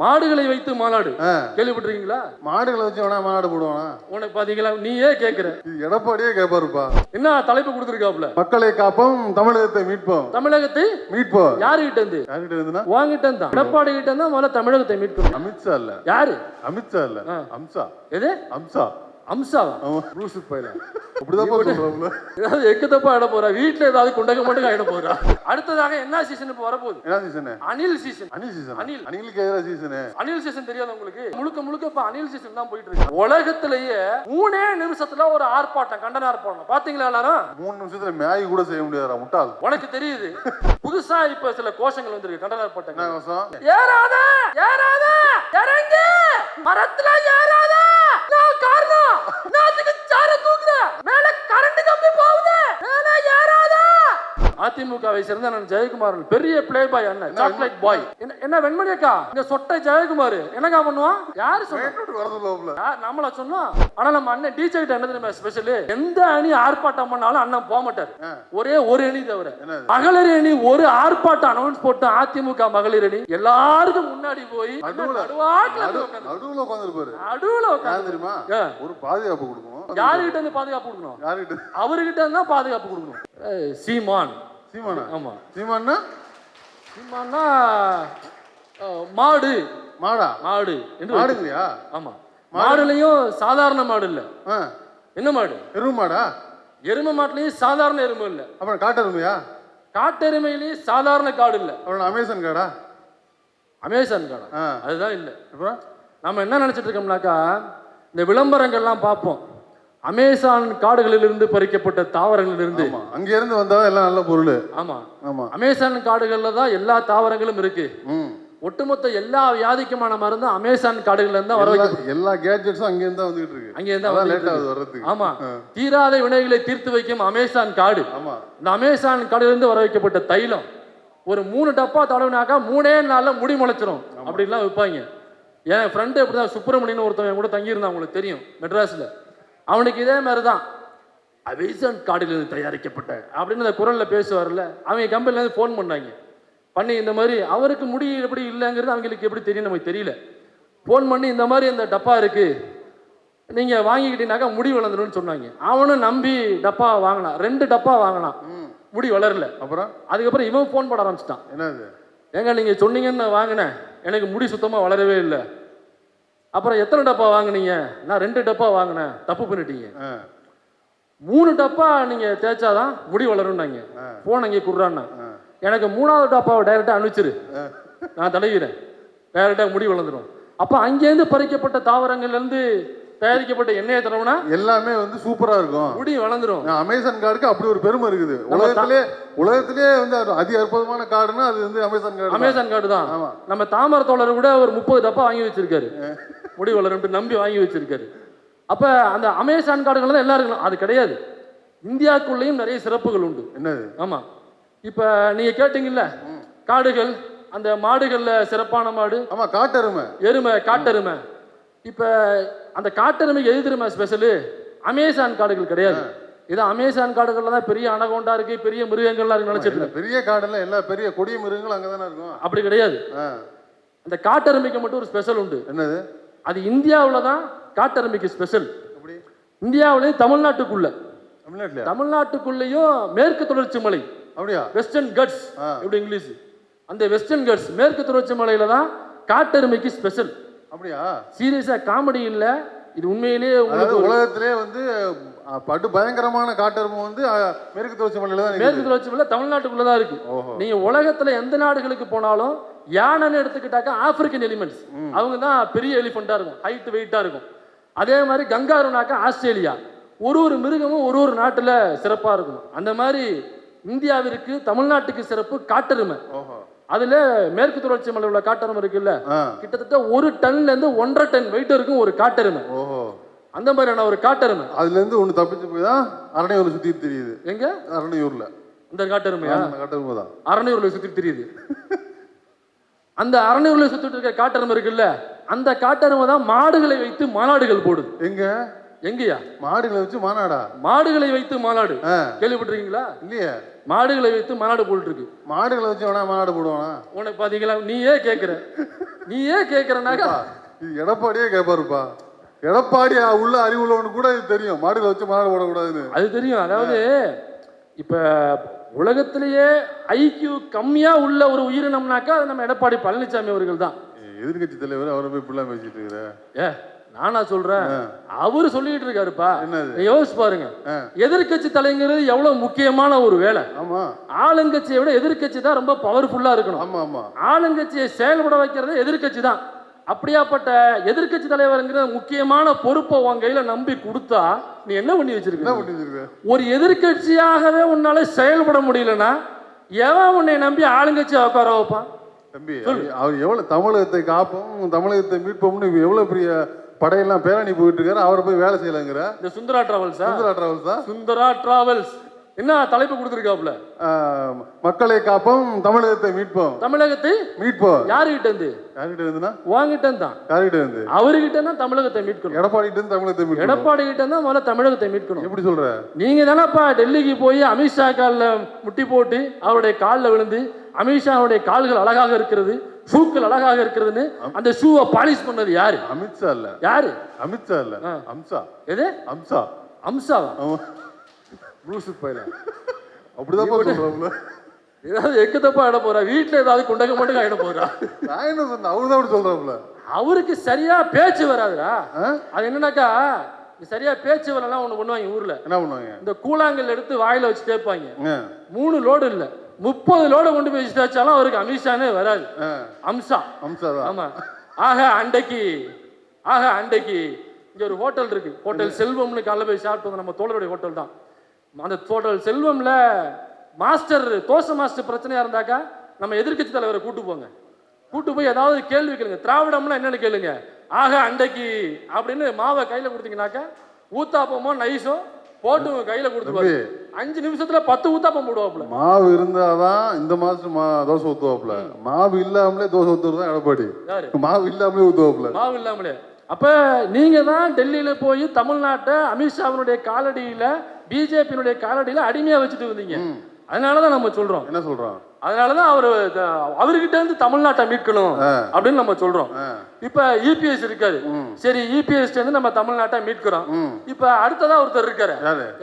மாடுகளை வைத்து மாநாடு. கேள்விப்பட்டிருக்கீங்களா? மாடுகளை வச்சு வேணா மாநாடு போடுவானா? உனக்கு பாத்தீங்களா? நீயே கேக்குற. இது எடப்பாடியே கேட்பாருப்பா என்ன தலைப்பு கொடுத்துருக்காப்ல மக்களை காப்போம் தமிழகத்தை மீட்போம். தமிழகத்தை மீட்போம். யாருகிட்ட இருந்து? யார்கிட்ட இருந்துன்னா? வாங்கிட்ட இருந்தா. எடப்பாடி கிட்ட இருந்தா முதல்ல தமிழகத்தை மீட்கணும். அமித்ஷா இல்ல. யாரு? அமித்ஷா இல்ல. அம்சா. எது? அம்சா. பையல அப்படிதான் சொல்றாங்க ஏதாவது எக்கு தப்பா இட போறா வீட்டுல ஏதாவது குண்டக மட்டும் ஆயிட போறா அடுத்ததாக என்ன சீசன் இப்ப வரப்போகுது? என்ன சீசனு அனில் சீசன் அனில் சீசன் அனில். அனிலுக்கு எதிராக சீசனு அனில் சீசன் தெரியாது உங்களுக்கு? முழுக்க முழுக்க இப்ப அனில் சீசன் தான் போயிட்டு இருக்கு உலகத்திலேயே மூணே நிமிஷத்துல ஒரு ஆர்ப்பாட்டம் கண்டன ஆர்ப்பாட்டம். பாத்தீங்களா எல்லாரும்? மூணு நிமிஷத்துல மேகி கூட செய்ய முடியாதா முட்டாள். உனக்கு தெரியுது. புதுசா இப்ப சில கோஷங்கள் வந்திருக்கு கண்டன கோசம் ஏறாத! ஏறாத! இறங்கு! மரத்துல ஏறாத! 那这个 அதிமுகவை சேர்ந்த நான் ஜெயக்குமார் பெரிய பிளே பாய் அண்ணன் சாக்லேட் பாய் என்ன வெண்மணி அக்கா? இந்த சொட்டை ஜெயக்குமார். என்னக்கா பண்ணுவான் யாரு சொன்னா? நம்மள சொன்னோம் ஆனா நம்ம அண்ணன் டிஜே கிட்ட என்ன தெரியுமா ஸ்பெஷல் எந்த அணி ஆர்ப்பாட்டம் பண்ணாலும் அண்ணன் போக மாட்டார். ஒரே ஒரு அணி தவிர? மகளிர் அணி ஒரு ஆர்ப்பாட்டம் அனௌன்ஸ் போட்டு அதிமுக மகளிர் அணி. எல்லாருக்கும் முன்னாடி போய் நடுவுல. உட்காந்துருப்பாரு நடுவுல யார் உட்கார்ந்து. தெரியுமா. ஒரு பாதுகாப்பு கொடுக்கணும். யாருகிட்ட இருந்து பாதுகாப்பு கொடுக்கணும்? யாருகிட்ட? அவர்கிட்ட இருந்தா பாதுகாப்பு கொடுக்கணும். சீமான். சீமானா? ஆமா. சீமான்னா? சீமான்னா அஹ், மாடு. மாடா? மாடு என்று மாடுங்களையா ஆமா. மாடுலயும் சாதாரண மாடு இல்ல. என்ன மாடு? எருவு மாடா? எருமை மாட்டுலயும் சாதாரண எருமை இல்ல. அப்புறம் காட்டெருமையா காட்டெருமையிலயும் சாதாரண காடு இல்ல. அப்புறம் அமேசான் காடா? அமேசான் காடு. அதுதான் இல்ல. அப்புறம்? நம்ம என்ன நினைச்சிட்டு இருக்கோம்னாக்கா இந்த விளம்பரங்கள்லாம் பார்ப்போம். அமேசான் காடுகளிலிருந்து பறிக்கப்பட்ட தாவரங்களிலிருந்து. அங்க இருந்து வந்தா எல்லாம் நல்ல பொருள். ஆமா. ஆமா. அமேசான் காடுகள்ல தான் எல்லா தாவரங்களும் இருக்கு. ஒட்டுமொத்த எல்லா வியாதிக்குமான மருந்து அமேசான் காடுகள்ல இருந்தா வர எல்லா கேட்ஜெட்ஸும் அங்க இருந்து தான் வந்துகிட்டு இருக்கு. அங்கே இருந்தா லேட் ஆகுது இருக்கு. வர்றதுக்கு. ஆமா. தீராத வினைகளை தீர்த்து வைக்கும் அமேசான் காடு. ஆமா. இந்த அமேசான் காடுலேருந்து வர வைக்கப்பட்ட தைலம் ஒரு மூணு டப்பா தடவினாக்கா மூணே நாள்ல முடி முளைச்சிரும். அப்படிலாம் விற்பாங்க என் ஃப்ரெண்டு இப்படிதான் சுப்பிரமணியன் ஒருத்தவன் என் கூட தங்கியிருந்தான் உங்களுக்கு தெரியும் மெட்ராஸ்ல. அவனுக்கு இதே மாதிரி தான் அமேசான் காடுகளில் தயாரிக்கப்பட்ட அப்படின்னு அந்த குரல்ல பேசுவார்ல அவங்க கம்பெனிலேருந்து ஃபோன் பண்ணாங்க. பண்ணி இந்த மாதிரி அவருக்கு முடி எப்படி இல்லைங்கிறது அவங்களுக்கு எப்படி தெரியும் நமக்கு தெரியல. ஃபோன் பண்ணி இந்த மாதிரி இந்த டப்பா இருக்கு. நீங்க வாங்கிக்கிட்டீங்கன்னாக்கா முடி வளர்ந்துரும்னு சொன்னாங்க. அவனும் நம்பி டப்பா வாங்கினான். ரெண்டு டப்பா வாங்கினான். முடி வளரல. அப்புறம்? அதுக்கப்புறம் இவன் ஃபோன் பண்ண ஆரம்பிச்சிட்டான். என்னது? ஏங்க நீங்க சொன்னீங்கன்னு நான் வாங்கினேன். எனக்கு முடி சுத்தமா வளரவே இல்லை. அப்புறம் எத்தனை டப்பா வாங்குனீங்க? நான் ரெண்டு டப்பா வாங்கினேன். தப்பு பண்ணிட்டீங்க. மூணு டப்பா நீங்க தேய்ச்சாதான் முடி வளரும்னாங்க. போன் அங்கே குடுறான்னா. எனக்கு மூணாவது டப்பாவை டைரக்டா அனுப்பிச்சிரு. நான் தடவிக்கிறேன் டைரக்டா முடி வளர்ந்துடும் அப்ப அங்கேருந்து பறிக்கப்பட்ட தாவரங்கள்ல இருந்து தயாரிக்கப்பட்ட எண்ணெயை தடவுனா எல்லாமே வந்து சூப்பரா இருக்கும். முடி வளர்ந்துரும். நான் அமேசான் காடுக்கு அப்படி ஒரு பெருமை இருக்குது. உலகத்திலே உலகத்திலே வந்து அது அற்புதமான காடுன்னா அது வந்து அமேசான் காடு. அமேசான் கார்டு தான். நம்ம தாமர தோழர் கூட ஒரு முப்பது டப்பா வாங்கி வச்சிருக்காரு. முடி வளரும்ட்டு நம்பி வாங்கி வச்சிருக்காரு. அப்ப அந்த அமேசான் காடுகள் தான் எல்லாம் இருக்கலாம் அது கிடையாது. இந்தியாவுக்குள்ளேயும் நிறைய சிறப்புகள் உண்டு. என்னது? ஆமா. இப்ப நீங்க கேட்டீங்கல்ல காடுகள் அந்த மாடுகள்ல சிறப்பான மாடு. ஆமா காட்டெருமை. எருமை காட்டெருமை. இப்ப அந்த காட்டெருமைக்கு எது தெரியுமா ஸ்பெஷலு அமேசான் காடுகள் கிடையாது. இது அமேசான் காடுகள்ல தான் பெரிய அனகோண்டா இருக்கு பெரிய மிருகங்கள்லாம் இருக்கு நினைச்சிட்டு பெரிய காடெல்லாம் எல்லா பெரிய கொடிய மிருகங்களும் அங்கதானே இருக்கும். அப்படி கிடையாது. அந்த காட்டெருமைக்கு மட்டும் ஒரு ஸ்பெஷல் உண்டு. என்னது? அது இந்தியாவில் தான் காட்டெருமைக்கு ஸ்பெஷல் இந்தியாவிலேயும் தமிழ்நாட்டுக்குள்ள. தமிழ்நாட்டுக்குள்ளேயும் மேற்கு தொடர்ச்சி மலை. அப்படியா? Western ghats. எப்படி இங்கிலீஷ்? அந்த வெஸ்டர்ன் கட்ஸ் மேற்கு தொடர்ச்சி மலையில தான் காட்டெருமைக்கு ஸ்பெஷல் அப்படியா? சீரியஸா காமெடி இல்ல. இது உண்மையிலேயே அதாவது உலகத்திலே வந்து படு பயங்கரமான காட்டெருமை வந்து மேற்கு தொடர்ச்சி மலையில தான் மேற்கு தொடர்ச்சி மலை தமிழ்நாட்டுக்குள்ள தான் இருக்கு. நீங்க உலகத்துல எந்த நாடுகளுக்கு போனாலும் யானைன்னு எடுத்துக்கிட்டாக்கா ஆப்பிரிக்கன் எலிமெண்ட்ஸ் அவங்க தான் பெரிய எலிஃபெண்டா இருக்கும் ஹைட் வெயிட்டா இருக்கும். அதே மாதிரி கங்காருனாக்கா ஆஸ்திரேலியா. ஒரு ஒரு மிருகமும் ஒரு ஒரு நாட்டுல சிறப்பா இருக்கும். அந்த மாதிரி இந்தியாவிற்கு தமிழ்நாட்டுக்கு சிறப்பு காட்டெருமை. அதுல மேற்கு தொடர்ச்சி மலை உள்ள காட்டெருமை இருக்குல்ல? கிட்டத்தட்ட ஒரு டன்ல இருந்து ஒன்றரை டன் வெயிட் இருக்கும் ஒரு காட்டெருமை. ஓஹோ. அந்த மாதிரியான ஒரு காட்டெருமை. அதுல இருந்து ஒண்ணு தப்பிச்சு போய் தான் அரணையூர்ல சுத்தி தெரியுது. எங்க? அரணையூர்ல இந்த காட்டெருமையா? அந்த காட்டெருமை தான். அரணையூர்ல சுத்தி தெரியுது. அந்த அரணையூர்ல சுத்திட்டு இருக்க காட்டெருமை இருக்குல்ல அந்த காட்டெருமை தான் மாடுகளை வைத்து மாநாடுகள் போடுது. எங்க? எங்கயா? மாடுகளை வச்சு மாநாடா? மாடுகளை வைத்து மாநாடு. கேள்விப்பட்டிருக்கீங்களா? இல்லையே. மாடுகளை வைத்து மாநாடு போட்டு இருக்கு மாடுகளை வச்சு வேணா மாநாடு போடுவானா? உனக்கு பாத்தீங்களா? நீயே கேக்குற. நீ ஏன் கேட்கறனாக்கா இது எடப்பாடியே கேட்பாருப்பா எடப்பாடி உள்ள அறிவுள்ளவனு கூட இது தெரியும். மாடுல வச்சு மாடு போடக்கூடாதுன்னு. அது தெரியும். அதாவது இப்ப உலகத்திலேயே ஐக்கியூ கம்மியா உள்ள ஒரு உயிரினம்னாக்கா அது நம்ம எடப்பாடி பழனிசாமி அவர்கள் தான் எதிர்கட்சி தலைவர் அவரை போய் இப்படிலாம் பேசிட்டு இருக்கிற? ஏ நானா சொல்றேன். அவரு சொல்லிட்டு இருக்காருப்பா. யோசிச்சு பாருங்க. ஆ. எதிர்க்கட்சி தலைங்கிறது எவ்வளவு முக்கியமான ஒரு வேலை. ஆமா. ஆளுங்கட்சியை விட எதிர்க்கட்சி தான் ரொம்ப பவர்ஃபுல்லா இருக்கணும். ஆமா ஆமா. ஆளுங்கட்சியை செயல்பட வைக்கிறது எதிர்க்கட்சி தான். அப்படியாப்பட்ட எதிர்க்கட்சி தலைவருங்கிற முக்கியமான பொறுப்பை உன் கையில நம்பி கொடுத்தா நீ என்ன பண்ணி வச்சிருக்க? ஒரு எதிர்க்கட்சியாகவே உன்னால செயல்பட முடியலன்னா எவன் உன்னை நம்பி ஆளுங்கட்சியை உட்கார வைப்பான்? தம்பி அவர் அவர் எவ்வளவு தமிழகத்தை காப்போம் தமிழகத்தை மீட்போம்னு எவ்வளவு பெரிய படையெல்லாம் பேரணி போயிட்டு இருக்காரு அவரை போய் வேலை செய்யலங்கிற. இந்த சுந்தரா டிராவல்ஸா சுந்தரா டிராவல்ஸ் தான் சுந்தரா டிராவல்ஸ் என்ன தலைப்பு கொடுத்துருக்காப்ல மக்களை காப்போம் தமிழகத்தை மீட்போம். தமிழகத்தை மீட்போம். யாருகிட்ட இருந்து? யார்கிட்ட இருந்துன்னா? வாங்கிட்ட தான் யார்கிட்ட இருந்து? அவர்கிட்ட தான் தமிழகத்தை மீட்கணும். எடப்பாடிட்டு இருந்து தமிழகத்தை மீட்போம் எடப்பாடி கிட்ட தான் முதல்ல தமிழகத்தை மீட்கணும். எப்படி சொல்ற? நீங்க தானப்பா டெல்லிக்கு போய் அமித்ஷா காலில் முட்டி போட்டு அவருடைய காலில் விழுந்து அமித்ஷாவுடைய கால்கள் அழகாக இருக்கிறது. ஷூக்கள் அழகாக இருக்கிறதுன்னு அந்த ஷூவை பாலிஷ் பண்ணது யாரு? அமித்ஷா இல்ல. யாரு? அமித்ஷா இல்ல. ஆ. அம்சா. எது? அம்சா. அம்சாவா ப்ளூசு பையல அப்படிதான் சொல்றாப்ல ஏதாவது எக்கத்தப்பா இட போறா? வீட்டுல ஏதாவது குண்டக மட்டும் ஆயிட போறா? நான் என்ன சொன்னேன்? அவரு தான் அப்படி சொல்றாப்ல அவருக்கு சரியா பேச்சு வராதுடா. ஆ? அது என்னன்னாக்கா இந்த சரியா பேச்சு வரலாம் ஒண்ணு பண்ணுவாங்க ஊர்ல. என்ன பண்ணுவாங்க? இந்த கூழாங்கல் எடுத்து வாயில வச்சு கேட்பாங்க ஆ, மூணு லோடு இல்ல. முப்பது லோடு கொண்டு போய் வச்சு தேய்ச்சாலும் அவருக்கு அமித்ஷானே வராது. அம்சா. அம்சா ஆமா. ஆக அண்டைக்கு ஆக அண்டைக்கு இங்க ஒரு ஹோட்டல் இருக்கு. ஹோட்டல் செல்வம்னு காலைல போய் சாப்பிட்டு நம்ம தோழருடைய ஹோட்டல் தான். அந்த ஹோட்டல் செல்வம்ல மாஸ்டர் தோசை மாஸ்டர் பிரச்சனையா இருந்தாக்கா நம்ம எதிர்க்கட்சி தலைவரை கூட்டு போங்க. கூட்டு போய் ஏதாவது கேள்வி கேளுங்க. திராவிடம்லாம் என்னன்னு கேளுங்க. ஆக அண்டைக்கு அப்படின்னு மாவை கையில கொடுத்தீங்கன்னாக்கா ஊத்தாப்பமோ நைஸோ போட்டு கையில கொடுத்துருவாரு. அஞ்சு நிமிஷத்துல பத்து ஊத்தாப்பம் போடுவாப்புல மாவு இருந்தாதான் இந்த மாசம் மா தோசை ஊத்துவாப்ல மாவு இல்லாமலே தோசை ஊத்துறது தான் எடப்பாடி. மாவு இல்லாமலே ஊத்துவாப்ல மாவு இல்லாமலே. அப்ப நீங்க தான் டெல்லியில போய் தமிழ்நாட்டை அமித்ஷாவினுடைய காலடியில பிஜேபியினுடைய காலடியில அடிமையா வச்சுட்டு வந்தீங்க. அதனாலதான் நம்ம சொல்றோம். என்ன சொல்றான்? அதனாலதான் அவரு அவர்கிட்ட இருந்து தமிழ்நாட்டை மீட்கணும் அப்படின்னு நம்ம சொல்றோம். இப்ப இபிஎஸ் இருக்காரு. சரி இபிஎஸ் இருந்து நம்ம தமிழ்நாட்டை மீட்கிறோம். இப்ப அடுத்ததா ஒருத்தர் இருக்காரு.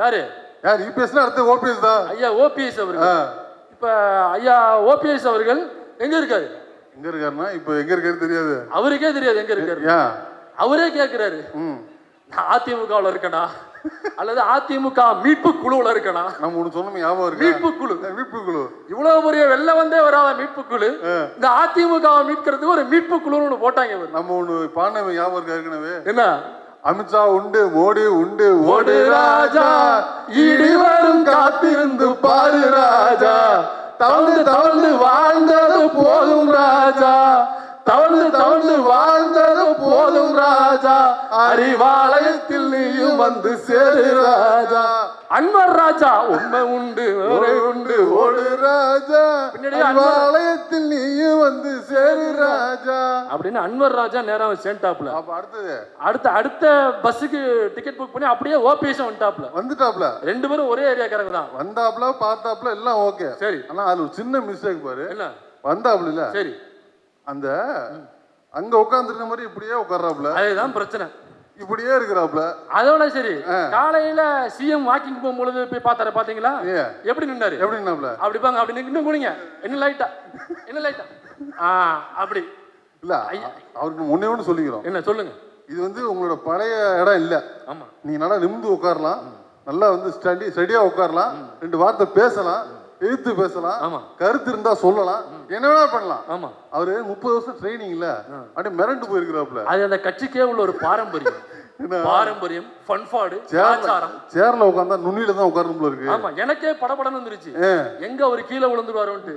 யாரு? யாரு யார் யூபிஎஸ்ல அடுத்து ஓபிஎஸ் தான். ஐயா ஓபிஎஸ் அவர்கள். இப்ப ஐயா ஓபிஎஸ் அவர்கள் எங்க இருக்காரு? எங்க இருக்காருன்னா இப்ப எங்க இருக்காரு தெரியாது. அவருக்கே தெரியாது எங்க இருக்காரு. அவரே கேக்குறாரு. ம். நான் அதிமுகவில் இருக்கனா? அல்லது அதிமுக மீட்பு குழுவுல இருக்கனா? நம்ம ஒண்ணு சொன்னோம் ஞாபகம் இருக்கு? மீட்பு குழு. மீட்பு குழு. இவ்வளவு பெரிய வெள்ள வந்தே வராத மீட்பு குழு. இந்த அதிமுகவை மீட்கிறதுக்கு ஒரு மீட்பு குழுன்னு ஒண்ணு போட்டாங்க நம்ம ஒண்ணு பாண்டவன் ஞாபகம் இருக்கு ஏற்கனவே? என்ன? அமித்ஷா உண்டு மோடி உண்டு. ஓடு ராஜா இடி வரும் காத்திருந்து பாரு ராஜா. தவழ்ந்து தவழ்ந்து வாழ்ந்தது போதும் ராஜா. தவழ்ந்து தவழ்ந்து வாழ்ந்தது போதும் ராஜா. அறிவாலயத்தில் நீயும் வந்து சேரு ராஜா. அன்வர் ராஜா உண்மை உண்டு ஒரே உண்டு. ஓடு ஓடு ராஜா பின்னாடி அன்வர். வந்து சேரு ராஜா. அப்படின்னு அன்வர் ராஜா நேரம் சேர்ந்தாப்ல அப்ப அடுத்தது. அடுத்த அடுத்த பஸ்ஸுக்கு டிக்கெட் புக் பண்ணி அப்படியே ஓபிஎஸ் வந்துட்டாப்ல வந்துட்டாப்ல ரெண்டு பேரும் ஒரே ஏரியாக்காரங்க தான். வந்தாப்ல பார்த்தாப்ல எல்லாம் ஓகே சரி. ஆனா அது ஒரு சின்ன மிஸ்டேக் பாரு. என்ன? வந்தாப்ல இல்ல. சரி. அந்த அங்க உட்காந்துருக்க மாதிரி இப்படியே உட்கார்றாப்ல அதுதான் பிரச்சனை. இப்படியே இருக்கிறாப்ல அதோட சரி. காலையில சிஎம் வாக்கிங் போகும்பொழுது போய் பார்த்தாரு பாத்தீங்களா எப்படி நின்னாரு? எப்படி நின்னாப்ல அப்படி பாங்க அப்படி இன்னும் குனிங்க. என்ன லைட்டா என்ன லைட்டா ஆ அப்படி. இல்ல அவருக்கு முன்னே ஒன்று சொல்லிக்கிறோம். என்ன சொல்லுங்க. இது வந்து உங்களோட பழைய இடம் இல்ல. ஆமா. நீ நல்லா நிமிந்து உட்காரலாம். நல்லா வந்து ஸ்டடி ஸ்டடியா உட்காரலாம். ரெண்டு வார்த்தை பேசலாம். எழுத்து பேசலாம். ஆமா. கருத்து இருந்தா சொல்லலாம். என்ன வேணா பண்ணலாம். ஆமா. அவரு முப்பது வருஷம் ட்ரைனிங்ல அப்படியே மிரண்டு போயிருக்கிறாப்ல அது அந்த கட்சிக்கே உள்ள ஒரு பாரம்பரியம். பாரம்பரியம் பண்பாடு சேர்ல ஆச்சாரம். சேர்ல உட்காந்தா நுண்ணில தான் உட்காரணும் இருக்கு. ஆமா எனக்கே படபடன்னு வந்துருச்சு. எங்க அவர் கீழே விழுந்துருவாருன்ட்டு.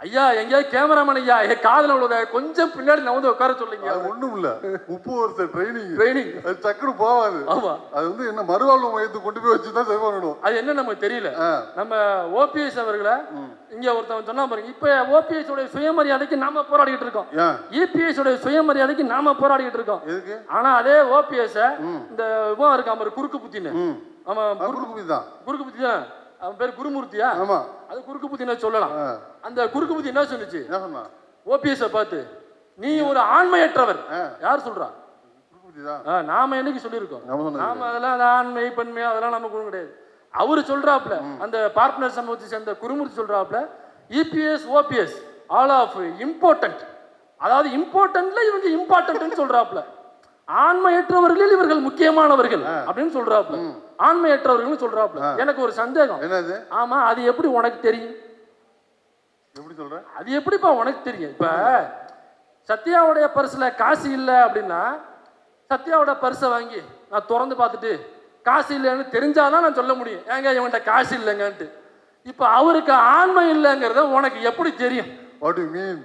ஐயா எங்கேயாவது கேமராமேன் ஐயா என் காதுல விழுத கொஞ்சம் பின்னாடி நவுந்து உட்கார சொல்லுங்க. அது ஒண்ணும் இல்ல. முப்பது வருஷம் ட்ரைனிங் ட்ரைனிங் அது சக்குனு போவாது. ஆமா. அது வந்து என்ன மறுவாழ்வு மையத்துக்கு கொண்டு போய் வச்சு தான் சரி பண்ணணும். அது என்ன நமக்கு தெரியல. நம்ம ஓபிஎஸ் அவர்களை இங்க ஒருத்தவன் சொன்னா பாருங்க இப்ப ஓபிஎஸ் உடைய சுயமரியாதைக்கு நாம போராடிட்டு இருக்கோம். இபிஎஸ் உடைய சுயமரியாதைக்கு நாம போராடிட்டு இருக்கோம். எதுக்கு? ஆனா அதே ஓபிஎஸ் இந்த இவன் இருக்கான் பாரு குறுக்கு புத்தின்னு. ம். அவன் அது குறுக்கு புத்தி தான். குறுக்கு புத்தி தான். அவன் பேர் குருமூர்த்தியா? ஆமா. அது குறுக்கு புத்தின்னு சொல்லலாம்? ஆ. அந்த குறுக்கு புத்தி என்ன என்ன சொன்னா? ஓபிஎஸ் பார்த்து நீ ஒரு ஆண்மையற்றவர். யார் சொல்றா? நாம என்னைக்கு சொல்லியிருக்கோம்? நாம அதெல்லாம் ஆண்மை பெண்மை அதெல்லாம் நமக்கு ஒண்ணும் கிடையாது. அவரு சொல்றாப்ல அந்த பார்ட்னர் சமூகத்தை சேர்ந்த Gurumurthy சொல்றாப்ல EPS OPS all of important அதாவது இம்பார்ட்டன்ட்ல இவங்க இம்பார்ட்டன்ட்னு சொல்றாப்ல ஆண்மையற்றவர்களில் இவர்கள் முக்கியமானவர்கள் அப்படின்னு சொல்றாப்ல. ஆண்மையற்றவர்கள்னு சொல்றாப்ல. எனக்கு ஒரு சந்தேகம். என்னது? ஆமா அது எப்படி உனக்கு தெரியும்? எப்படி சொல்ற? அது எப்படிப்பா உனக்கு தெரியும்? இப்ப சத்யாவுடைய பர்ஸ்ல காசு இல்லை அப்படின்னா சத்யாவோட பர்ஸை வாங்கி நான் திறந்து பார்த்துட்டு காசு இல்லைன்னு தெரிஞ்சாதான் நான் சொல்ல முடியும். ஏங்க இவன்கிட்ட காசு இல்லைங்கன்ட்டு. இப்ப அவருக்கு ஆண்மை இல்லைங்கிறத உனக்கு எப்படி தெரியும்?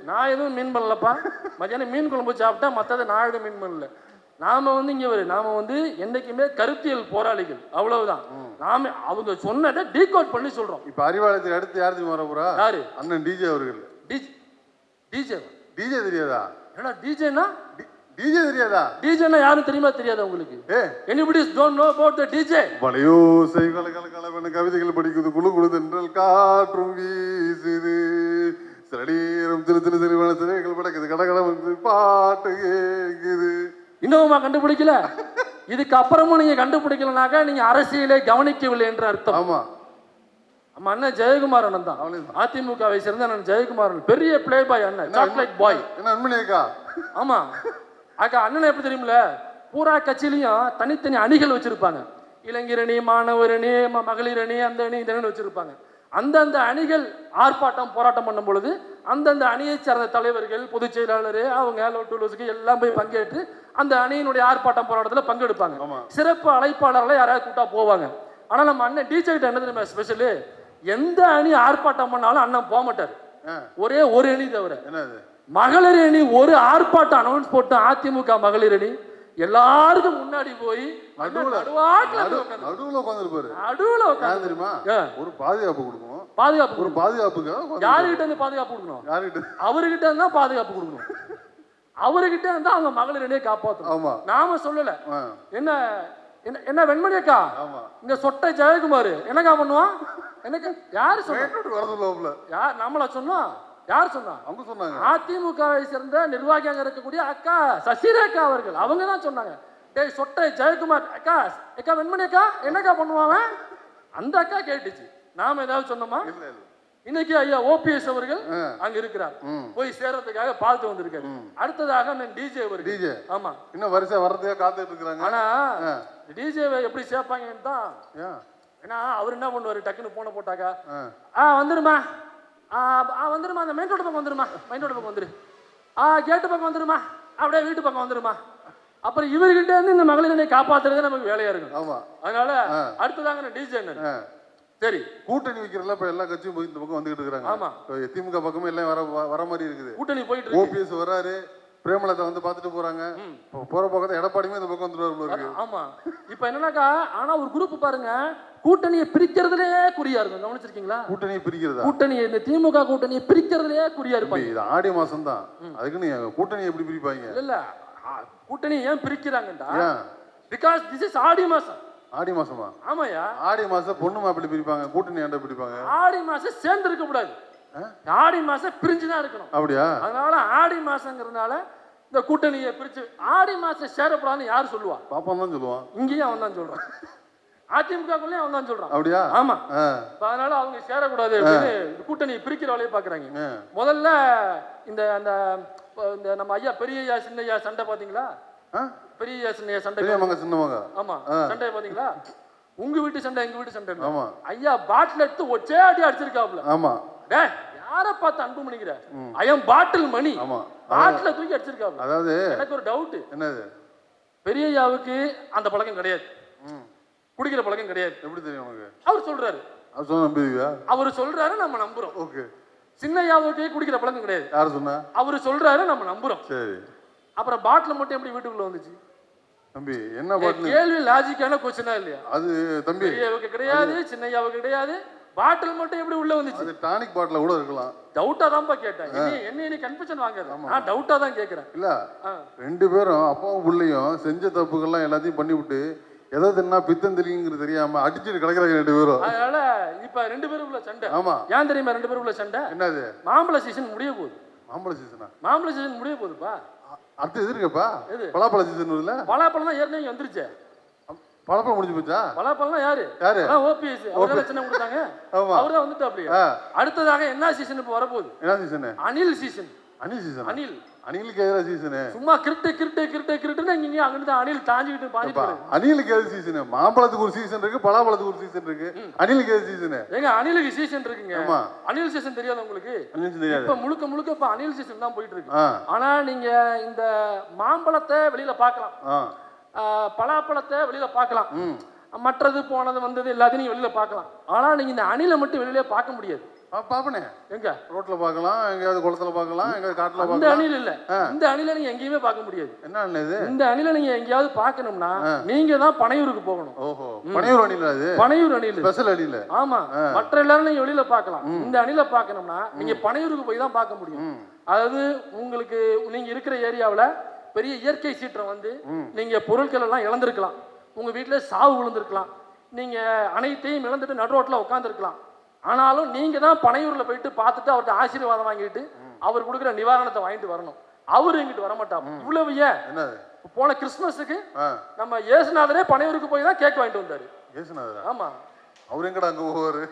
நான் எதுவும் மீன் பண்ணலப்பா. மத்தியானம் மீன் குழம்பு சாப்பிட்டா மற்றதை நான் எதுவும் மீன் பண்ணல. நாம வந்து இங்க ஒரு நாம வந்து என்னைக்குமே கருத்தியல் போராளிகள். அவ்வளவுதான். நாம அவங்க சொன்னதை டீகோட் பண்ணி சொல்றோம். இப்ப அறிவாலயத்துக்கு அடுத்து யார் தெரியுமா வர போறா? யாரு? அண்ணன் டிஜே அவர்கள். டிஜே டிஜே டிஜே தெரியாதா? ஏன்னா டிஜேனா டிஜே தெரியாதா? டிஜேனா யாரும் தெரியுமா தெரியாதா உங்களுக்கு? ஏ. Anybodies don't know about the DJ வளையோ செய்கல கல கலவென கவிதைகள் படிக்குது குழு குழு தென்றல் காற்றும் வீசுது. சிறடீரம் திரு திரு திருவன சிறைகள் படக்குது வந்து பாட்டு கேக்குது. இன்னுமா கண்டுபிடிக்கல? இதுக்கு அப்புறமும் நீங்க கண்டுபிடிக்கலனாக்கா நீங்க அரசியலை கவனிக்கவில்லை என்று அர்த்தம். ஆமா. நம்ம அண்ணன் ஜெயக்குமார் அண்ணன் தான். அதிமுகவை சேர்ந்த அண்ணன் ஜெயக்குமார் பெரிய பிளே பாய் அண்ணன். சாக்லேட் பாய் என்ன அன்பனி அக்கா ஆமா. அக்கா அண்ணன் எப்படி தெரியுமில பூரா கட்சியிலையும் தனித்தனி அணிகள் வச்சிருப்பாங்க. இளைஞர் அணி மாணவர் அணி ம- மகளிர் அணி அந்த அணி இந்த அணி வச்சிருப்பாங்க. அந்தந்த அணிகள் ஆர்ப்பாட்டம் போராட்டம் பண்ணும் பொழுது அந்தந்த அணியை சார்ந்த தலைவர்கள் பொதுச் செயலாளர் அவங்க லோட்டுலோசுக்கு எல்லாம் போய் பங்கேற்று அந்த அணியினுடைய ஆர்ப்பாட்டம் போராட்டத்தில் பங்கெடுப்பாங்க. சிறப்பு அழைப்பாளர்களை யாராவது கூட்டா போவாங்க. ஆனா நம்ம அண்ணன் டிஜே கிட்ட என்ன தெரியுமா ஸ்பெஷலு எந்த அணி ஆர்ப்பாட்டம் பண்ணாலும் அண்ணன் போக மாட்டார். ஒரே ஒரு அணி தவிர. மகளிர் அணி ஒரு ஆர்ப்பாட்டம் அனௌன்ஸ் போட்டு அதிமுக மகளிர் அணி எல்லாருக்கும் முன்னாடி போய் நடுவுல. நடுவுல உட்காந்துருப்பாரு நடுவுல யார் உட்கார்ந்து தெரியுமா. ஒரு பாதுகாப்பு கொடுக்கணும். பாதுகாப்பு ஒரு உட்கார்ந்து- யாருகிட்ட இருந்து பாதுகாப்பு கொடுக்கணும்? யாருகிட்ட? அவர்கிட்ட இருந்தா பாதுகாப்பு கொடுக்கணும். அவர்கிட்ட இருந்தா அவங்க மகளிர் அணியை காப்பாற்றணும் ஆமா. நாம சொல்லல. என்ன என்ன என்ன வெண்மணி அக்கா? இங்க சொட்டை ஜெயக்குமார். என்னக்கா பண்ணுவான்? எனக்கு யாரு சொல்லுவாப்ல யார் நம்மள சொன்னா யார் சொன்னா? அவங்க சொன்னாங்க. அதிமுகவை சேர்ந்த நிர்வாகியாக இருக்கக்கூடிய அக்கா சசிரேகா அவர்கள். அவங்க தான் சொன்னாங்க. டேய் சொட்டை ஜெயக்குமார். அக்கா அக்கா வெண்மணி அக்கா என்னக்கா பண்ணுவாங்க அந்த அக்கா கேட்டுச்சு. நாம ஏதாவது சொன்னோமா? இல்ல இல்ல. இன்னைக்கு ஐயா ஓபிஎஸ் அவர்கள். அங்க இருக்கிறார். போய் சேர்றதுக்காக பார்த்து வந்திருக்காரு. அடுத்ததாக நான் டிஜே அவர்கள். டிஜே ஆமா. இன்னும் வரிசை வர்றதுக்காக காத்துட்டு இருக்காங்க ஆனா ஆ. டிஜேவை எப்படி சேர்ப்பாங்கன்னு தான். ஏன்? ஏன்னா அவர் என்ன பண்ணுவாரு? டக்குன்னு போன போட்டாக்கா ஆ. வந்துருமா வந்துருமா அந்த மெயின் ரோடு பக்கம் வந்துருமா? மெயின் ரோடு பக்கம் வந்துரு. ஆ கேட்டு பக்கம் வந்துருமா? அப்படியே வீட்டு பக்கம் வந்துருமா? அப்புறம் இவர்கிட்ட இருந்து இந்த மகளிரனை காப்பாத்துறதே நமக்கு வேலையா இருக்கும். ஆமா. அதனால. அடுத்ததாங்க டிஜே. சரி. கூட்டணி வைக்கிறதுல இப்ப எல்லா கட்சியும் போய் இந்த பக்கம் வந்துகிட்டு இருக்காங்க. ஆமா. திமுக பக்கமும் எல்லாம் வர வர மாதிரி இருக்குது. கூட்டணி போயிட்டு ஓபிஎஸ் வராரு. பிரேமலதா வந்து பார்த்துட்டு போறாங்க. போற பக்கத்துல எடப்பாடியுமே இந்த பக்கம் வந்துட்டு ஆமா. இப்ப என்னன்னாக்கா ஆனா ஒரு குரூப் பாருங்க. கூட்டணியை பிரிக்கிறதுலே குறியா இருக்கும் கவனிச்சிருக்கீங்களா? கூட்டணியை பிரிக்கிறதா? கூட்டணியை இந்த திமுக கூட்டணியை பிரிக்கிறதுலே குறியா இருப்பாங்க இது ஆடி மாசம் தான். அதுக்கு நீங்க கூட்டணி எப்படி பிரிப்பாங்க? இல்ல கூட்டணி ஏன் பிரிக்கிறாங்கடா பிகாஸ் திஸ் இஸ் ஆடி மாசம். ஆடி மாசமா? ஆமாயா ஆடி மாசம் பொண்ணு மாப்பிள்ளை பிரிப்பாங்க கூட்டணி ஏன்டா பிரிப்பாங்க? ஆடி மாசம் சேர்ந்து இருக்க கூடாது? ஆடி மாசம் பிரிஞ்சு தான் இருக்கணும். அப்படியா? அதனால ஆடி மாசங்கிறதுனால இந்த கூட்டணியை பிரிச்சு ஆடி மாசம் சேரப்படாதுன்னு யார் சொல்லுவா? பாப்பான் தான் சொல்லுவான். இங்கேயும் அவன் தான் சொல்றான். அதிமுகக்குள்ளேயும் அவன் தான் சொல்றான். அப்படியா? ஆமா. அதனால அவங்க சேரக்கூடாது அப்படின்னு இந்த கூட்டணியை பிரிக்கிற வேலையை பாக்குறாங்க. முதல்ல இந்த அந்த இந்த நம்ம ஐயா பெரிய ஐயா சின்ன ஐயா சண்டை பாத்தீங்களா? பெரிய ஐயா சின்ன ஐயா சண்டை பெரியவங்க சின்னவங்க ஆமா. சண்டை பாத்தீங்களா? உங்க வீட்டு சண்டை எங்க வீட்டு சண்டை. ஆமா. ஐயா பாட்டில் எடுத்து ஒச்சே அடி அடிச்சிருக்காப்ல ஆமா. டேய் யார பார்த்து அன்பு பண்ணிக்கிற ஐயம் பாட்டில் மணி. ஆமா. பாட்டில தூக்கி அடிச்சிருக்காப்ல அதாவது எனக்கு ஒரு டவுட் என்னது? பெரியய்யாவுக்கு அந்த பழக்கம் கிடையாது. குடிக்கிற பழக்கம் கிடையாது. எப்படி தெரியும் உனக்கு? அவர் சொல்றாரு. அது சொன்ன நம்புவீங்க? அவர் சொல்றாரு நம்ம நம்புறோம். ஓகே. சின்னையாவுக்கு குடிக்கிற பழக்கம் கிடையாது. யார் சொன்னா? அவர் சொல்றாரு நம்ம நம்புறோம். சரி. அப்புறம் பாட்டில் மட்டும் எப்படி வீட்டுக்குள்ள வந்துச்சு? தம்பி என்ன பாட்டு கேள்வி லாஜிக்கான கொஸ்டினா இல்லையா? அது தம்பி பெரியவுக்கு கிடையாது சின்னையாவுக்கு கிடையாது. பாட்டில் மட்டும் எப்படி உள்ள வந்துச்சு? அது டானிக் பாட்டில கூட இருக்கலாம். டவுட்டா தான்ப்பா கேட்டேன். என்ன என்ன கன்ஃபியூஷன் வாங்காத. நான் டவுட்டா தான் கேட்கிறேன் இல்ல. ரெண்டு பேரும் அப்பாவும் பிள்ளையும் செஞ்ச தப்புகள்லாம் எல்லாத்தையும் பண்ணி எதை தின்னா பித்தம் தெரியுங்கிறது தெரியாம அடிச்சுட்டு கிடக்குறாங்க ரெண்டு பேரும். அதனால இப்ப ரெண்டு பேருக்குள்ள சண்டை. ஆமா. ஏன் தெரியுமா ரெண்டு பேருக்குள்ள சண்டை? என்னது? மாம்பழ சீசன் முடிய போகுது. மாம்பழ சீசனா மாம்பழ சீசன் முடிய போகுதுப்பா. அடுத்து எது இருக்குப்பா? பலாப்பழ சீசன் இல்ல பலாப்பழம் தான் ஏற்கனவே வந்துருச்சு. பலாப்பழம் முடிஞ்சு போச்சா? பலாப்பழம் யாரு? யாரு? ஓபிஎஸ். அவர் சின்ன கொடுத்தாங்க. ஆமா. அவர் தான் வந்துட்டு அப்படியே ஆ. அடுத்ததாக என்ன சீசன் இப்போ வரப்போகுது? என்ன சீசனு அனில் சீசன் அணில் சீசன் அனில் அணிலுக்கு எதிராக சீசனு சும்மா கிரிட்டு கிரிட்டு கிரிட்டு கிரிட்டுன்னு இங்க அங்கிட்டு அணில் தாஞ்சிக்கிட்டு வருது. அணிலுக்கு எது சீசனு மாம்பழத்துக்கு ஒரு சீசன் இருக்கு பலாப்பழத்துக்கு ஒரு சீசன் இருக்கு. அணிலுக்கு எது சீசனு ஏங்க அணிலுக்கு சீசன் இருக்குங்க. ஆமா. அனில் சீசன் தெரியாது உங்களுக்கு? அணில் தெரியாது. இப்ப முழுக்க முழுக்க இப்ப அனில் சீசன் தான் போயிட்டு இருக்கு. ஆனா நீங்க இந்த மாம்பழத்தை வெளியில பார்க்கலாம். பலாப்பழத்தை வெளியில பார்க்கலாம். மற்றது போனது வந்தது எல்லாத்தையும் நீங்க வெளியில பார்க்கலாம். ஆனா நீங்க இந்த அணிலை மட்டும் வெளியில பார்க்க முடியாது. பாப்பனே. எங்க? ரோட்ல பார்க்கலாம் எங்கேயாவது குளத்துல பார்க்கலாம் எங்கேயாவது காட்டுல இந்த பார்க்கலாம் அணில் இல்ல. இந்த அணிலை நீங்க எங்கேயுமே பார்க்க முடியாது. என்ன அண்ணன் இது? இந்த அணிலை நீங்க எங்கேயாவது பார்க்கணும்னா நீங்க தான் பனையூருக்கு போகணும். ஓஹோ. பனையூர் அணில் அது பனையூர் அணில். ஸ்பெஷல் அணில். ஆமா. மற்ற எல்லாரும் நீங்க வெளியில பார்க்கலாம். இந்த அணில பார்க்கணும்னா நீங்க பனையூருக்கு போய் தான் பார்க்க முடியும். அதாவது உங்களுக்கு நீங்க இருக்கிற ஏரியாவுல பெரிய இயற்கை சீற்றம் வந்து நீங்க பொருட்கள் எல்லாம் இழந்திருக்கலாம். உங்க வீட்டுல சாவு விழுந்திருக்கலாம். நீங்க அனைத்தையும் இழந்துட்டு நடு ரோட்ல உட்காந்துருக்கலாம் ஆனாலும் நீங்க தான் பனையூர்ல போயிட்டு பார்த்துட்டு அவர்கிட்ட ஆசீர்வாதம் வாங்கிட்டு அவர் கொடுக்குற நிவாரணத்தை வாங்கிட்டு வரணும். அவர் எங்கிட்டு வரமாட்டார். இவ்வளவு ஏன்? போன கிறிஸ்துமஸுக்கு ஆ. நம்ம இயேசுநாதரே பனையூருக்கு போய் தான் கேக் வாங்கிட்டு வந்தாரு. ஏசுநாதரா ஆமா. அவர் எங்கடா அங்க போவாரு?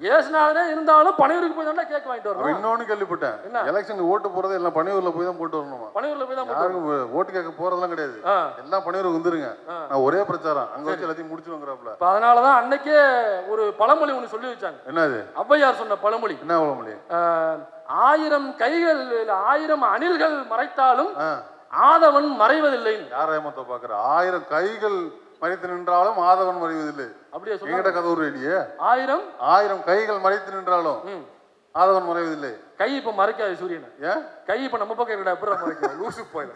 ஏ இயேசுநாதரே இருந்தாலும் பனையூருக்கு போய் தான் கேக் வாங்கிட்டு வரணும். இன்னொன்னு கேள்விப்பட்டேன். என்ன? எலெக்ஷன் ஓட்டு போறது எல்லாம் பனையூர்ல போய் தான் போட்டு வரணுமா? பனையூர்ல போய் தான் யாருக்கும் ஓட்டு கேட்க போறதெல்லாம் கிடையாது. எல்லாம் பனையூருக்கு வந்துருங்க. நான் ஒரே பிரச்சாரம். அங்க வச்சு எல்லாத்தையும் முடிச்சுவாங்கிறாப்ல இப்ப அதனாலதான் அன்னைக்கே ஒரு பழமொழி ஒண்ணு சொல்லி வச்சாங்க. என்னது? ஔவையார் சொன்ன பழமொழி. என்ன அவ்வளோ மொழி ஆஹ், ஆயிரம் கைகள் ஆயிரம் அணில்கள் மறைத்தாலும் ஆதவன் மறைவதில்லைன்னு. யார் ஏமாத்த பாக்குற ஆயிரம் கைகள் மறைத்து நின்றாலும் ஆதவன் மறைவதில்லை. அப்படியே எங்கிட்ட கதை ஒரு அடியே ஆயிரம்? ஆயிரம் கைகள் மறைத்து நின்றாலும் ம், ஆதவன் மறைவதில்லை. கை இப்ப மறைக்காது சூரியனை. ஏன் கை இப்ப நம்ம பக்கம் இருக்கா எப்படி மறைக்கும்? லூசு போயில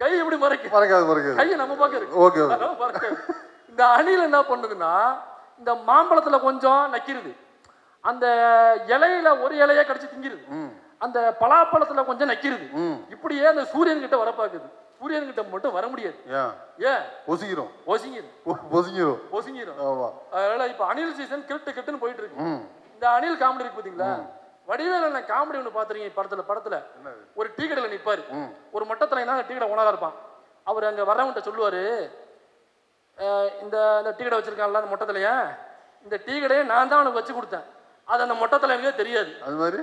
கை எப்படி மறைக்கும்? மறைக்காது மறைக்காது. கை நம்ம பக்கம் இருக்கு. ஓகே மறைக்காது. இந்த அணில் என்ன பண்ணுதுன்னா இந்த மாம்பழத்துல கொஞ்சம் நக்கிருது. அந்த இலையில ஒரு இலைய கடிச்சு திங்கிருது. அந்த பலாப்பழத்துல கொஞ்சம் நக்கிருது. இப்படியே அந்த சூரியன் கிட்ட வர பாக்குது சூரியன் கிட்ட மட்டும் வர முடியாது. ஏன் ஒசிங்கிரும். பொசிக்கிறோம் ஒசிங்கிரும். ஆமா. அதனால இப்ப அணில் சீசன் கிரிட்டு கிட்டுன்னு போயிட்டு இருக்கு இந்த அணில் காமெடி இருக்கு பாத்தீங்களா? வடிவேல காமெடி ஒண்ணு பாத்துறீங்க படத்துல படத்துல. ஒரு டீ கடையில நிப்பாரு. ஒரு மட்டத்துல தான் டீ கடை ஓனரா இருப்பான். அவர் அங்க வர்றவன்ட்ட சொல்லுவாரு "அஹ், இந்த இந்த டீ கடை வச்சிருக்கான்ல அந்த மொட்டத்திலையா இந்த டீ கடையை நான் தான் அவனுக்கு வச்சு கொடுத்தேன். அது அந்த மொட்டத்துல எனக்கே தெரியாது. அது மாதிரி?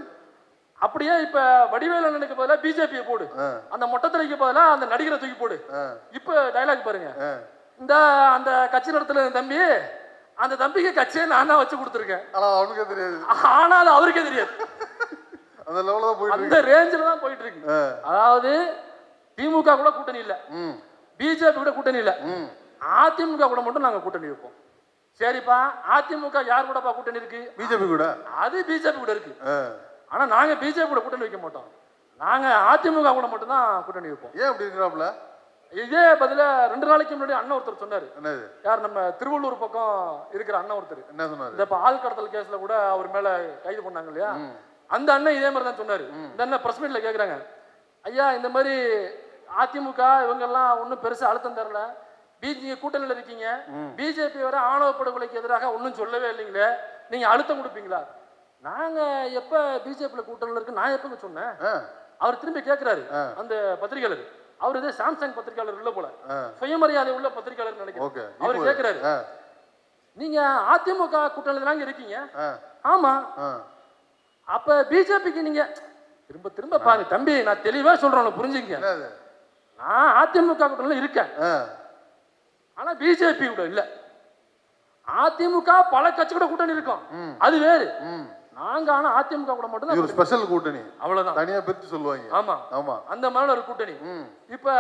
அப்படியே இப்ப வடிவேலு அண்ணனுக்கு பதிலா பிஜேபியை போடு. அந்த மொட்டத்தலைக்கு பதிலா அந்த நடிகரை தூக்கி போடு. இப்ப டைலாக் பாருங்க. இந்த அந்த கட்சி நடத்துல தம்பி அந்த தம்பிக்கு கட்சியை நான் தான் வச்சு கொடுத்துருக்கேன். ஆனா அவனுக்கே தெரியாது. ஆனா அது அவருக்கே தெரியாது. அந்த லெவலில் தான் போயிட்டு அந்த ரேஞ்சில தான் போயிட்டு இருக்கு. அதாவது திமுக கூட கூட்டணி இல்ல. பிஜேபி கூட கூட்டணி இல்ல. அதிமுக கூட மட்டும் நாங்க கூட்டணி வைப்போம். சரிப்பா அதிமுக யார் கூடப்பா கூட்டணி இருக்கு? பிஜேபி கூட. அது பிஜேபி கூட இருக்கு. ஆ. ஆனா நாங்க பிஜேபி கூட கூட்டணி வைக்க மாட்டோம். நாங்க அதிமுக கூட மட்டும் தான் கூட்டணி வைப்போம். ஏன் அப்படி இருக்கிறாப்ல இதே பதில ரெண்டு நாளைக்கு முன்னாடி அண்ணன் ஒருத்தர் சொன்னாரு. என்னது? யார்? நம்ம திருவள்ளூர் பக்கம் இருக்கிற அண்ணன் ஒருத்தர். என்ன சொன்னாரு? இந்த இப்ப ஆள் கடத்தல் கேஸ்ல கூட அவர் மேல கைது பண்ணாங்க இல்லையா? அந்த அண்ணன் இதே மாதிரி தான் சொன்னாரு இந்த அண்ணன் பிரஸ் மீட்ல கேக்குறாங்க. ஐயா இந்த மாதிரி அதிமுக இவங்க எல்லாம் ஒன்றும் பெருசா அழுத்தம் தரல. பிஜே கூட்டணியில் இருக்கீங்க. பிஜேபி வர ஆணவ படுகொலைக்கு எதிராக ஒன்றும் சொல்லவே இல்லைங்களே. நீங்க அழுத்தம் கொடுப்பீங்களா? நாங்க எப்ப பிஜேபியில கூட்டணியில் இருக்கு நான் எப்பங்க சொன்னேன்? அவர் திரும்பி கேட்கிறாரு அந்த பத்திரிகையாளர். அவர் இதே சாம்சங் பத்திரிகையாளர் உள்ள போல. சுயமரியாதை உள்ள பத்திரிகையாளர் நினைக்கிறேன். அவர் கேட்கிறாரு நீங்க அதிமுக கூட்டணியில் தாங்க இருக்கீங்க. ஆமா. அப்ப பிஜேபிக்கு நீங்க திரும்ப திரும்ப பாருங்க. தம்பி நான் தெளிவா சொல்றேன் புரிஞ்சுங்க. நான் அதிமுக கூட்டணியில் இருக்கேன். ஆனா பிஜேபி கூட இல்ல. அதிமுக பல கட்சி கூட கூட்டணி இருக்கும். அது வேறு. நாங்க ஆனா அதிமுக கூட மட்டும் தான் ஒரு ஸ்பெஷல் கூட்டணி. அவ்வளவுதான். தனியா பிரிச்சு சொல்லுவாங்க. ஆமா. ஆமா. அந்த மாதிரி ஒரு கூட்டணி. இப்ப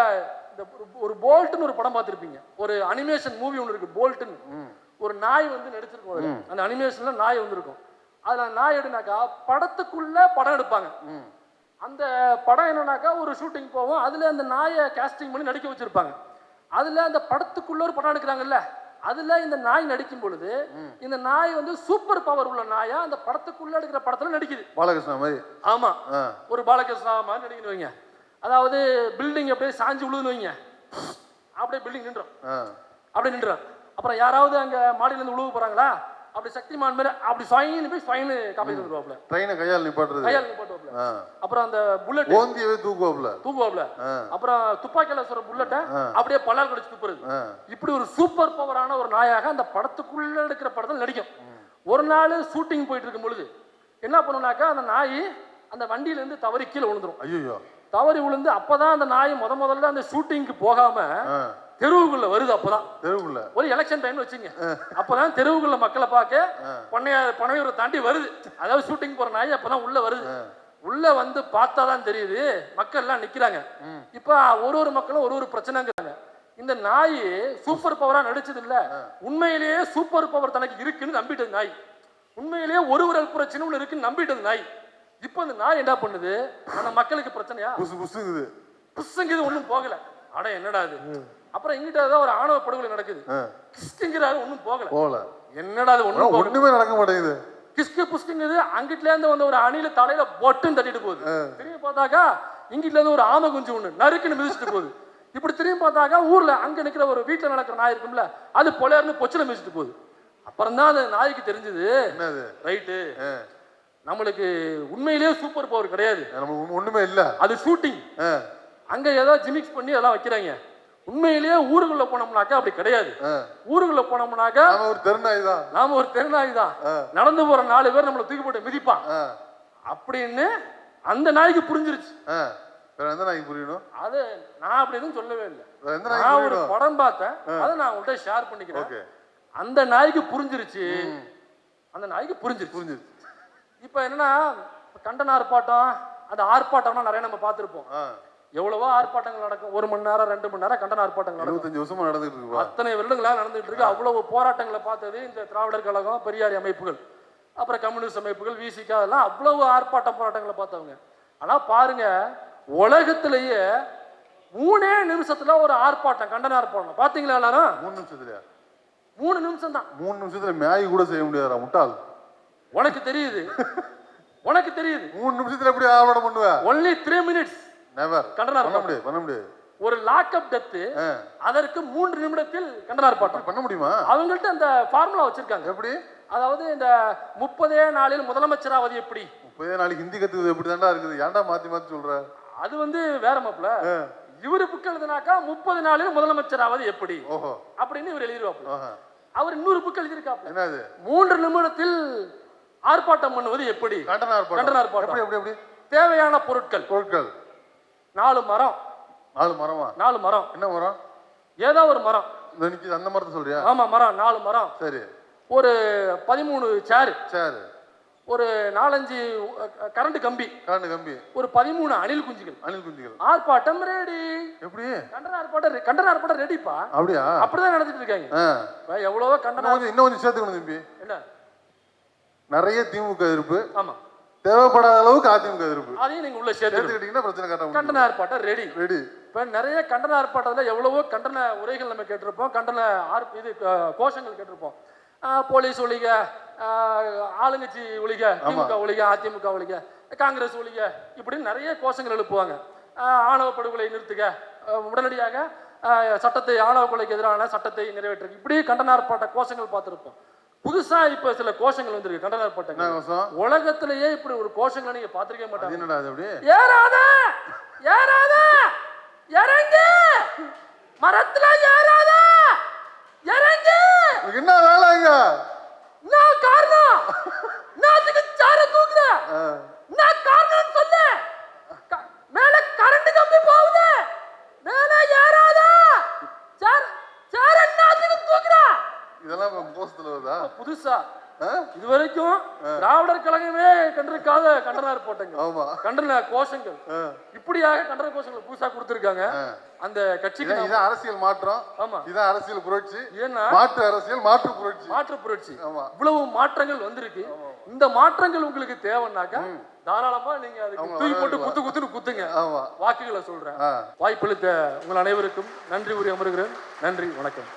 இந்த ஒரு- போல்ட்னு ஒரு படம் பார்த்திருப்பீங்க. ஒரு அனிமேஷன் மூவி ஒன்று இருக்கு போல்ட்னு ஒரு நாய் வந்து நடிச்சிருக்கும். அந்த அனிமேஷன்ல நாய் வந்திருக்கும் அதுல நாய் எடுனாக்கா படத்துக்குள்ள படம் எடுப்பாங்க. அந்த படம் என்னன்னாக்கா ஒரு ஷூட்டிங் போவோம். அதுல அந்த நாயை கேஸ்டிங் பண்ணி நடிக்க வச்சிருப்பாங்க. அதுல அந்த படத்துக்குள்ள ஒரு படம் எடுக்கிறாங்கல்ல. அதுல இந்த நாய் நடிக்கும் பொழுது இந்த நாய் வந்து சூப்பர் பவர் உள்ள நாயா அந்த படத்துக்குள்ள எடுக்கிற படத்துல நடிக்குது. பாலகிருஷ்ணா மாதிரி. ஆமா. ஒரு பாலகிருஷ்ணா மாதிரி நடிக்கணும் வைங்க. அதாவது பில்டிங் அப்படியே சாஞ்சு விழுதுன்னு வைங்க. அப்படியே பில்டிங் நின்றோம். அப்படியே நின்றோம். அப்புறம் யாராவது அங்க மாடியில இருந்து உழுவு போறாங்களா? அப்படி சக்திமான் மேல அப்படி ஸ்வைன்னு போய் ஸ்வைன்னு காப்பி வந்துருவாப்ல ட்ரெயினை கையால் நிப்பாட்டுறது. கையால் போட்டுவாப்ல ஆ. அப்புறம் அந்த புல்லட் ஓந்தியவே தூக்குவாப்ல தூக்குவாப்ல. அப்புறம் துப்பாக்கியால சொல்ற புல்லட்டை அப்படியே பல்லால் கடிச்சு துப்புறது. இப்படி ஒரு சூப்பர் பவரான ஒரு நாயாக அந்த படத்துக்குள்ள எடுக்கிற படத்தில் நடிக்கும். ஒரு நாள் ஷூட்டிங் போயிட்டு இருக்கும் பொழுது என்ன பண்ணுனாக்கா அந்த நாய் அந்த வண்டியில இருந்து தவறி கீழே விழுந்துரும். ஐயோ தவறி விழுந்து அப்பதான் அந்த நாய் முத முதல்ல அந்த ஷூட்டிங்க்கு போகாம தெருவுக்குள்ள வருது அப்பதான். தெருவுக்குள்ள. ஒரு எலெக்ஷன் டைம்னு வச்சுங்க. அப்பதான் தெருவுக்குள்ள மக்களை பார்க்க பொன்னைய பனையூரை தாண்டி வருது. அதாவது ஷூட்டிங் போற நாய் அப்பதான் உள்ள வருது. உள்ள வந்து பார்த்தாதான் தெரியுது. மக்கள் எல்லாம் நிக்கிறாங்க. இப்ப ஒரு ஒரு மக்களும் ஒரு ஒரு பிரச்சனைங்கிறாங்க. இந்த நாய் சூப்பர் பவரா நடிச்சது இல்ல. உண்மையிலேயே சூப்பர் பவர் தனக்கு இருக்குன்னு நம்பிட்டது நாய். உண்மையிலேயே ஒரு விரல் பிரச்சனை இருக்குன்னு நம்பிட்டது நாய். இப்போ அந்த நாய் என்ன பண்ணுது? அந்த மக்களுக்கு பிரச்சனையா? புசு புசுங்குது. புஸ்ஸுங்கிறது ஒண்ணும் போகல. அட என்னடா இது? அப்புறம் இங்கிட்ட ஏதோ ஒரு ஆணவ படுகொலை நடக்குது. ஆ. கிஸ்குங்கிறாரு ஒண்ணும் போகல. போகல. என்னடா அது போகல. ஒண்ணுமே நடக்க மாட்டேங்குது. கிஸ்கு புஸ்குங்கிறது அங்கிட்டுல இருந்து வந்த ஒரு அணில தலையில பொட்டுன்னு தட்டிட்டு போகுது. திரும்பி பார்த்தாக்கா இங்கிட்டுல இருந்து ஒரு ஆமை குஞ்சு ஒண்ணு நறுக்குன்னு மிதிச்சிட்டு போகுது. இப்படி திரும்பி பார்த்தாக்கா ஊர்ல அங்க நிக்கிற ஒரு வீட்டுல நடக்கிற நாய் இருக்கும்ல அது பொலையர்னு பொச்சில மிதிச்சிட்டு போகுது. அப்புறம் தான் அந்த நாய்க்கு தெரிஞ்சது. ரைட்டு நம்மளுக்கு உண்மையிலேயே சூப்பர் பவர் கிடையாது. ஒண்ணுமே இல்ல. அது ஷூட்டிங் அங்க ஏதோ ஜிமிக்ஸ் பண்ணி அதெல்லாம் வைக்கிறாங்க. உண்மையிலேயே ஊருக்குள்ள போனோம்னாக்கா அப்படி கிடையாது. ஊருக்குள்ள போனோம்னாக்கா நாம ஒரு தெருநாய் தான் நாம ஒரு தெருநாய் தான் நடந்து போற நாலு பேர் நம்மளை தூக்கி போட்டு மிதிப்பான். அப்படின்னு அந்த நாய்க்கு புரிஞ்சிருச்சு. எந்த நாய்க்கு புரியணும்? அது நான் அப்படி எதுவும் சொல்லவே இல்லை. நான் ஒரு படம் பார்த்தேன். அதை நான் உங்கள்கிட்ட ஷேர் பண்ணிக்கிறேன். அந்த நாய்க்கு புரிஞ்சிருச்சு. அந்த நாய்க்கு புரிஞ்சிருச்சு. புரிஞ்சுது இப்போ என்னன்னா கண்டன ஆர்ப்பாட்டம் அந்த ஆர்ப்பாட்டம்னா நிறைய நம்ம பார்த்துருப்போம். எவ்வளவோ ஆர்ப்பாட்டங்கள் நடக்கும். ஒரு மணி நேரம் ரெண்டு மணி நேரம் கண்டன ஆர்ப்பாட்டங்கள் நடக்கும். வருஷமா நடந்துட்டு இருக்குப்பா அத்தனை வருடங்களா நடந்துட்டு இருக்கு. அவ்வளவு போராட்டங்களை பார்த்தது இந்த திராவிடர் கழகம் பெரியாரி அமைப்புகள் அப்புறம் கம்யூனிஸ்ட் அமைப்புகள் விசிகா அதெல்லாம் அவ்வளவு ஆர்ப்பாட்டம் போராட்டங்களை பார்த்தவங்க. ஆனா பாருங்க உலகத்திலேயே மூணே நிமிஷத்துல ஒரு ஆர்ப்பாட்டம் கண்டன ஆர்ப்பாட்டம். பாத்தீங்களா எல்லாரும்? மூணு நிமிஷத்துலயா? மூணு நிமிஷம் தான் மூணு நிமிஷத்துல மேகி கூட செய்ய முடியாதா முட்டாள். உனக்கு தெரியுது. உனக்கு தெரியுது. மூணு நிமிஷத்துல எப்படி ஆவணம் பண்ணுவ? ஒன்லி த்ரீ மினிட்ஸ் நெவர் கண்டன பண்ண முடியாது பண்ண முடியாது. ஒரு லாக்அப் டெத்து அதற்கு மூன்று நிமிடத்தில் கண்டன ஆர்ப்பாட்டம் பண்ண முடியுமா? அவங்கள்ட்ட அந்த ஃபார்முலா வச்சிருக்காங்க. எப்படி? அதாவது இந்த முப்பதே நாளில் முதலமைச்சராவது எப்படி? முப்பதே நாளைக்கு ஹிந்தி கத்துக்கிறது எப்படி தாண்டா இருக்குது? ஏன்டா மாத்தி மாத்தி சொல்ற? அது வந்து வேற மாப்பிள. இவரு புக் எழுதினாக்கா முப்பது நாளில் முதலமைச்சராவது எப்படி? ஓஹோ. அப்படின்னு இவர் எழுதிருவாப்ல. அவர் இன்னொரு புக் எழுதியிருக்காப்ல என்னது? மூன்று நிமிடத்தில் ஆர்ப்பாட்டம் பண்ணுவது எப்படி? கண்டன ஆர்ப்பாட்டம். கண்டன ஆர்ப்பாட்டம். எப்படி எப்படி எப்படி? தேவையான பொருட்கள். பொருட்கள். நாலு மரம். நாலு மரமா? நாலு மரம். என்ன மரம்? ஏதோ ஒரு மரம். நிக்குது அந்த மரத்தை சொல்றியா? ஆமா மரம். நாலு மரம். சரி. ஒரு பதிமூணு சேரு. சரி. ஒரு நாலஞ்சு கரண்ட் கம்பி. காண்டு கம்பி. ஒரு பதிமூணு அணில் குஞ்சுகள். அணில் குஞ்சுகள். ஆர்ப்பாட்டம் ரெடி எப்படி? கண்டன ஆர்ப்பாட்டம் கண்டன ஆர்ப்பாட்டம் ரெடிப்பா அப்படியா? அப்படிதான் நடந்துட்டு இருக்காங்க. எவ்வளவோ கண்டன இன்னும் கொஞ்சம் சேர்த்துக்கணும் தம்பி. என்ன? நிறைய திமுக எதிர்ப்பு. ஆமா. தேவைப்படாத அளவுக்கு அதிமுக எதிர்ப்பு. அதையும் நீங்க உள்ள சேர்த்து சேர்த்துக்கிட்டீங்கன்னா பிரச்சனை கட்ட கண்டன ஆர்ப்பாட்டம் ரெடி ரெடி இப்ப நிறைய கண்டன ஆர்ப்பாட்டத்துல எவ்வளவோ கண்டன உரைகள் நம்ம கேட்டிருப்போம். கண்டன ஆர் இது கோஷங்கள் கேட்டிருப்போம். போலீஸ் ஒழிக ஆளுங்கட்சி ஒழிக திமுக ஒழிக அதிமுக ஒழிக காங்கிரஸ் ஒழிக இப்படின்னு நிறைய கோஷங்கள் எழுப்புவாங்க. ஆணவ படுகொலை நிறுத்துக. உடனடியாக சட்டத்தை ஆணவ கொலைக்கு எதிரான சட்டத்தை நிறைவேற்றுக. இப்படி கண்டன ஆர்ப்பாட்ட கோஷங்கள் பார்த்திருப்போம். புதுசா இப்ப சில கோஷங்கள் வந்திருக்கு. கண்டன என்ன ஆர்ப்பாட்டங்கள் கோசம் உலகத்திலேயே இப்படி ஒரு கோஷங்களை நீங்க பார்த்திருக்க அது மாட்டாங்க என்னடா அது அப்படி? ஏறாத! ஏறாத! இறங்கு! மரத்துல ஏறாத இறங்கு உனக்கு என்ன வேலைங்க என்ன காரணம் என்னத்துக்கு சார தூக்குற ஆ. என்ன காரணம் சொல்லு க- மேல கரண்ட் கம்பி போகுது மேல ஏறாத சார் சார் என்னத்துக்கு தூக்குற இதெல்லாம் இப்ப கோசத்துல வருதா புதுசா ஆ? இது வரைக்கும் திராவிடர் கழகமே கண்டிருக்காத கண்டனார் போட்டங்க ஆமா கண்டன கோஷங்கள் ஆ. இப்படியாக கண்டன கோஷங்கள் புதுசா கொடுத்திருக்காங்க ஆ. அந்த கட்சிக்கு இதான் அரசியல் மாற்றம். ஆமா. இதான் அரசியல் புரட்சி. ஏன்னா மாற்று அரசியல் மாற்று புரட்சி. மாற்று புரட்சி. ஆமா. இவ்வளவு மாற்றங்கள் வந்திருக்கு. இந்த மாற்றங்கள் உங்களுக்கு தேவைன்னாக்கா தாராளமா நீங்க அதுக்கு தூக்கி போட்டு. குத்து குத்துன்னு குத்துங்க. ஆமா. வாக்குகளை சொல்றேன். வாய்ப்பளித்த உங்கள் அனைவருக்கும் நன்றி கூறி அமர்கிறேன். நன்றி வணக்கம்.